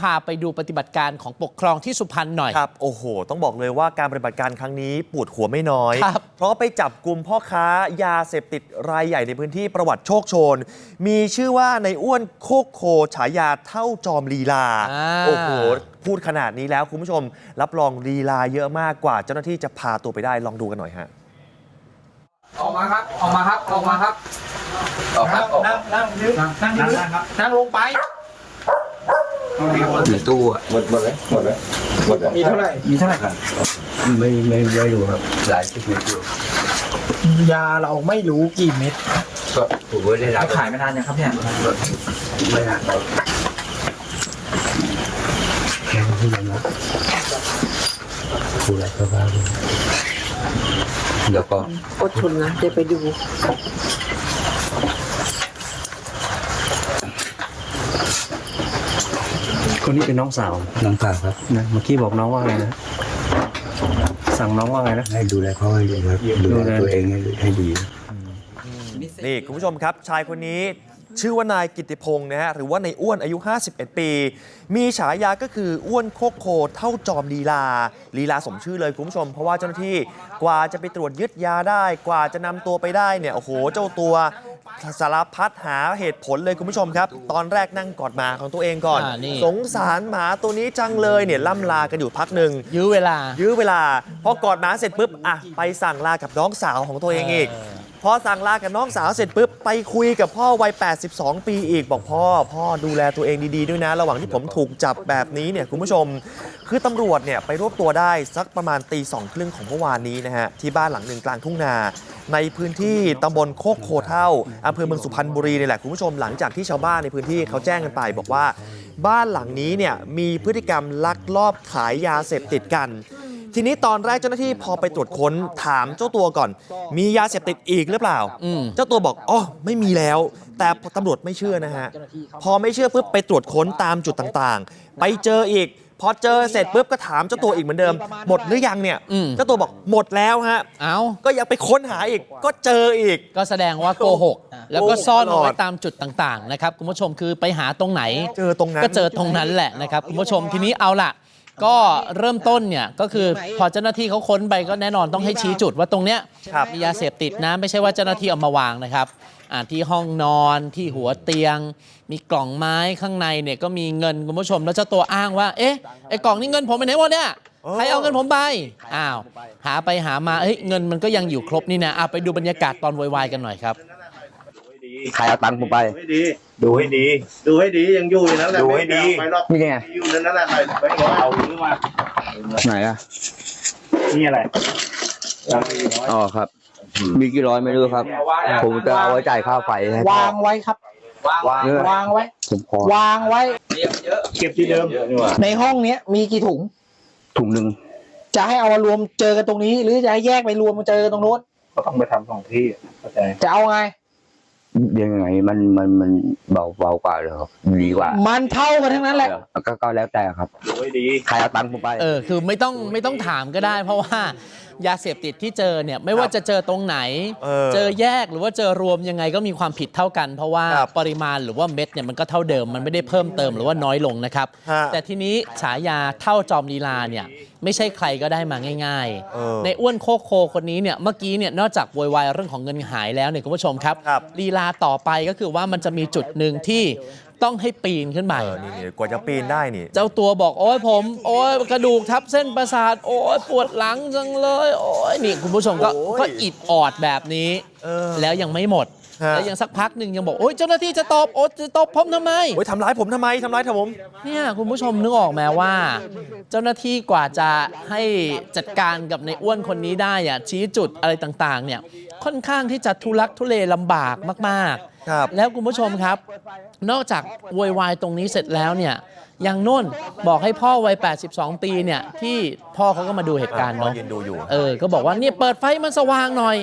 พาไปดูปฏิบัติการของปกครองที่สุพรรณหน่อย ครับ โอ้โห ต้องบอกเลยว่าการปฏิบัติการครั้งนี้ปวดหัวไม่น้อย ครับเพราะไปจับกลุ่มพ่อค้ายาเสพติดรายใหญ่ในพื้นที่ประวัติโชคโชน มีชื่อว่าในอ้วนโคกโคฉายาเท่าจอมลีลา อ่า โอ้โห พูดขนาดนี้แล้วคุณผู้ชม รับรองลีลาเยอะมากกว่า เจ้าหน้าที่จะพาตัวไปได้ลองดูกันหน่อยฮะ ออกมาครับ ออกมาครับ ออกมาครับ ออกครับ ออกนั่งนั่งยืนนั่งนั่งยืนครับนั่งลงไป ในตู้อะหมดหมดเลยหมดเลยหมดเลยมีเท่าไหร่มีเท่าไหร่ครับไม่ไม่ไม่รู้ครับหลายสิบเมตรอยู่ยาเราไม่รู้กี่เม็ดก็ผมไม่ได้รับขายมานานยังครับเนี่ยไม่นานครับแค่ที่ยังนะผู้ไรก็บ้างเดี๋ยวก็อดทนนะเดี๋ยวไปดู คนนี้เป็นน้องสาวน้ำตาครับนะเมื่อกี้บอกน้องว่าไงนะสั่งน้องว่าไงนะให้ดูแลเขาให้ดีครับดูแลตัวเองให้ให้ดีนี่คุณผู้ชมครับ ชายคนนี้ชื่อว่านายกิติพงศ์นะฮะหรือว่าในายอ้วนอายุ 51 ปี มีฉายาก็คืออ้วนโคกโคเท่าจอมลีลาลีลาสมชื่อเลยคุณผู้ชม เพราะว่าเจ้าหน้าที่กว่าจะไปตรวจยึดยาได้ กว่าจะนำตัวไปได้เนี่ยโอ้โหเจ้าตัว สารพัดหาเหตุผลเลยคุณผู้ชมครับ ตอนแรกนั่งกอดหมาของตัวเองก่อน อ่านี่ สงสารหมาตัวนี้จังเลยเนี่ยล่ำลากันอยู่พักหนึ่ง ยื้อเวลา ยื้อเวลาพอกอดหมาเสร็จปุ๊บอะไปสั่งลากับน้องสาวของตัวเองอีก เออ พอสั่งลากับน้องสาวเสร็จปุ๊บไปคุยกับพ่อวัย 82 ปีอีกบอกพ่อ พ่อดูแลตัวเองดีๆด้วยนะ ระหว่างที่ผมถูกจับแบบนี้เนี่ยคุณผู้ชม คือตำรวจเนี่ยไปรวบตัวได้สักประมาณตีสองครึ่งของเมื่อวานนี้นะฮะที่บ้านหลังหนึ่งกลางทุ่งนา ในพื้นที่ตำบลโคกโคเท่าอำเภอเมืองสุพรรณบุรีนี่แหละคุณผู้ชมหลังจากที่ชาวบ้านในพื้นที่เขาแจ้งกันไปบอกว่า บ้านหลังนี้เนี่ยมีพฤติกรรมลักลอบขายยาเสพติดกัน ทีนี้ตอนแรกเจ้าหน้าที่พอไปตรวจค้นถามเจ้าตัวก่อน มียาเสพติดอีกหรือเปล่าอืมเจ้าตัวบอกอ๋อไม่มีแล้ว แต่ตำรวจไม่เชื่อนะฮะพอไม่เชื่อปุ๊บไปตรวจค้นตามจุดต่างๆ ไปเจออีก พอเจอเสร็จปุ๊บก็ถามเจ้าตัวอีกเหมือนเดิม หมดหรือยังเนี่ยอืม เจ้าตัวบอกหมดแล้วฮะ เอาก็ยังไปค้นหาอีก ก็เจออีก ก็แสดงว่าโกหก แล้วก็ซ่อนเอาโกหกตลอไว้ดตามจุดต่างๆนะครับคุณผู้ชมคือไปหาตรงไหน เจอตรงนั้น ก็เจอตรงนั้นแหละนะครับคุณผู้ชมทีนี้เอาล่ะ ก็เริ่มต้นเนี่ยก็คือพอเจ้าหน้าที่เขาค้นไปก็แน่นอนต้องให้ชี้จุดว่าตรงเนี้ยครับ มียาเสพติดนะไม่ใช่ว่าเจ้าหน้าที่เอามาวางนะครับอ่า ที่ห้องนอนที่หัวเตียง มีกล่องไม้ข้างในเนี่ยก็มีเงินคุณผู้ชมแล้วเจ้าตัวอ้างว่า เอ๊ะไอ้กล่องนี้เงินผมไปไหนหมดเนี่ยเออใครเอาเงินผมไปอ้าวหาไปหามาเฮ้ยเงินมันก็ยังอยู่ครบนี่นะอะไปดูบรรยากาศตอนโวยวายกันหน่อยครับใครเอาตังค์ผมไปให้ดี ดูให้ดี ดูให้ดียังอยู่ในนั้นแหละดูให้ดีไม่เอาไปหรอกนี่ไงอยู่ในนั้นแหละไปไปหมดเอาหรือมาไหนอะนี่อะไรอ๋อครับ มีกี่ร้อยไม่รู้ครับ ผมจะเอาไว้จ่ายค่าไฟให้พ่อวางไว้ครับ วางเยอะวางไว้ ผมพอวางไว้ เก็บที่เดิมในห้องเนี้ยมีกี่ถุง ถุงหนึ่งจะให้เอามารวมเจอกันตรงนี้ หรือจะให้แยกไปรวมมาเจอกันตรงโน้นก็ต้องไปทำสองที่เข้าใจจะเอาไงยังไงมันมันมันเบาเบากว่าเลยครับดีกว่า มันเท่ากันทั้งนั้นแหละก็ก็แล้วแต่ครับดูให้ดีใครเอาตังค์ผมไปเออคือไม่ต้องไม่ต้องถามก็ได้ เพราะว่า ยาเสพติดที่เจอเนี่ยไม่ว่าจะเจอตรงไหน เออเจอแยกหรือว่าเจอรวมยังไงก็มีความผิดเท่ากัน เพราะว่าครับปริมาณหรือว่าเม็ดเนี่ยมันก็เท่าเดิมมันไม่ได้เพิ่มเติมหรือว่าน้อยลงนะครับ ฮะแต่ทีนี้ฉายาเท่าจอมลีลาเนี่ยไม่ใช่ใครก็ได้มาง่าย เออๆ ในอ้วนโคกโคคนนี้เนี่ยเมื่อกี้เนี่ยนอกจากโวยวายเรื่องของเงินหายแล้วเนี่ยคุณผู้ชมครับ ครับ ลีลาต่อไปก็คือว่ามันจะมีจุดหนึ่งที่ ต้องให้ปีนขึ้นไป เออนี่นี่กว่าจะปีนได้นี่ เจ้าตัวบอกโอ้ยผม โอ้ยกระดูกทับเส้นประสาท โอ้ยปวดหลังจังเลย โอ้ยนี่คุณผู้ชมก็โอ้ยก็อิดออดแบบนี้ เออแล้วยังไม่หมด ฮะ แล้วยังสักพักหนึ่งยังบอกโอ้ยเจ้าหน้าที่จะตบโอ้ยจะตบผมทำไม โอ้ยทำร้ายผมทำไมทำร้ายผม เนี่ยคุณผู้ชมนึกออกไหมว่า เจ้าหน้าที่กว่าจะให้จัดการกับในอ้วนคนนี้ได้อะชี้จุดอะไรต่างๆ เนี่ย ค่อนข้างที่จะทุลักทุเลลำบากมากๆครับแล้วคุณผู้ชมครับ นอกจากโวยวายตรงนี้เสร็จแล้วเนี่ยยังโน่นบอกให้พ่อวัย 82 ปีเนี่ยที่พ่อเขาก็มาดูเหตุการณ์พ่อเนาะยืนดูอยู่ เออ ก็บอกว่าเนี่ยเปิดไฟมันสว่างหน่อย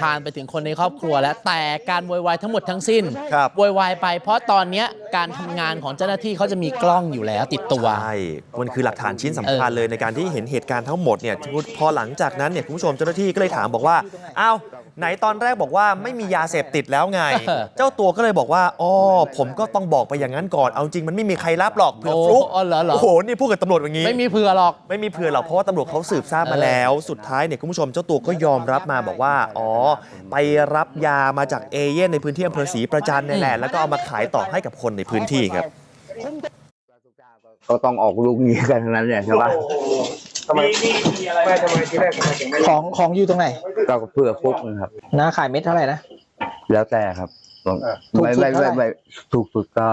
ผ่านไปถึงคนในครอบครัวแล้ว แต่การโวยวายทั้งหมดทั้งสิ้นครับ โวยวายไปเพราะตอนเนี้ยการทำงานของเจ้าหน้าที่เขาจะมีกล้องอยู่แล้วติดตัว ใช่มันคือหลักฐานชิ้นสำคัญเออเลยในการที่เห็นเหตุการณ์ทั้งหมดเนี่ยพอหลังจากนั้นเนี่ยคุณผู้ชมเจ้าหน้าที่ก็เลยถามบอกว่า อ้าว ไหนตอนแรกบอกว่าไม่มียาเสพติดแล้วไงเออเจ้าตัวก็เลยบอกว่าอ๋อผมก็ต้องบอกไปอย่างนั้นก่อน เอาจริงมันไม่มีใครรับหรอกเผื่อฟลุกโอ๋อเหรอเหรอ โอ้โหนี่พูดกับตำรวจอย่างนี้ ไม่มีเผื่อหรอก ไม่มีเผื่อหรอกเพราะว่าตำรวจเขาสืบทราบมาแล้ว สุดท้ายเนี่ยคุณผู้ชมเจ้าตัวก็ยอมรับมาบอกว่า อ๋อ ไปรับยามาจากเอเย่นในพื้นที่อำเภอศรีประจันนี่แหละแล้วก็เอามาขายต่อให้กับคนในพื้นที่ครับ ก็ต้องออกลูกนี้กันทั้งนั้นเนี่ยใช่ปะ ทำไมมีอะไรแม่ทำไมที่แรกทำไมถึงไม่ของของอยู่ตรงไหนก็เพื่อฟุกนะครับน้าขายเม็ดเท่าไหร่นะ แล้วแต่ครับผมถูกไม่สุดไม่เท่าไหร่ไม่ไม่ถูกสุดก็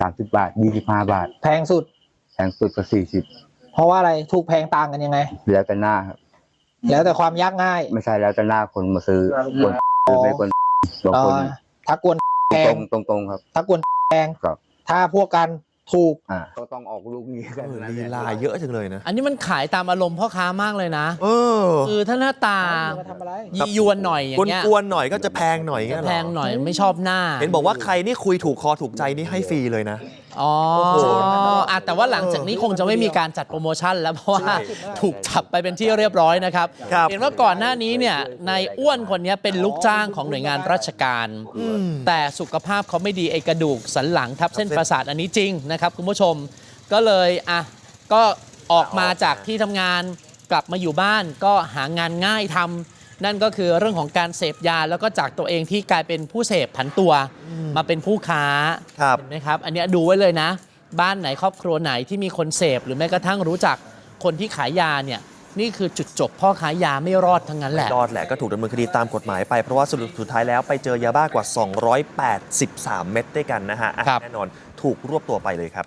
สามสิบบาทยี่สิบห้าบาท แพงสุด แพงสุดก็สี่สิบเพราะว่าอะไรถูกแพงต่างกันยังไง แล้วแต่หน้าครับ แล้วแต่ความยากง่าย ไม่ใช่แล้วแต่หน้าคนมาซื้อคนซื้อไม่คนบางเอ่คนอถ้ากวนแพตรงงตรงตรงๆครับ ถ้ากวนแพงครับถ้าพวกกัน ถูกอ่าก็ต้องออกลูกนี้กันทั้งนั้นลีเนี่ยลาเยอะจังเลยนะ อันนี้มันขายตามอารมณ์พ่อค้ามากเลยนะ เออคือถ้าหน้าตามาทำอะไร ยียวนหน่อยอย่างเงี้ยกวนๆหน่อยก็จะแพงหน่อยจะเงี้ยเหรแพงหน่อยไม่ชอบหน้า เห็นบอกว่าใครนี่คุยถูกคอถูกใจนี่ให้ฟรีเลยนะ อ๋อโอ้โหอะแต่ว่าหลังจากนี้คงจะไม่มีการจัดโปรโมชั่น แล้วเพราะว่าใช่ถูกจับไปเป็นที่เรียบร้อยนะครับครับ เห็นว่าก่อนหน้านี้เนี่ยนายอ้วนคนนี้เป็นลูกจ้างของหน่วยงานราชการอืมแต่สุขภาพเขาไม่ดีไอกระดูกสันหลังทับเส้นประสาทอันนี้จริงนะครับคุณผู้ชมก็เลยอะก็ออกมาจากที่ทำงานกลับมาอยู่บ้านก็หางานง่ายทำ นั่นก็คือเรื่องของการเสพยาแล้วก็จากตัวเองที่กลายเป็นผู้เสพผันตัวมาเป็นผู้ค้าครับเห็นไหมครับ อันเนี้ยดูไว้เลยนะ บ้านไหนครอบครัวไหนที่มีคนเสพหรือแม้กระทั่งรู้จักคนที่ขายยาเนี่ยนี่คือจุดจบพ่อขายยาไม่รอดทั้งนั้นแหละยอดแหละก็ถูกดำเนินคดีตามกฎหมายไปเพราะว่าสรุปสุดท้ายแล้วไปเจอยาบ้ากว่า 283 เม็ดด้วยกันนะฮะอะครับ แน่นอนถูกรวบตัวไปเลยครับ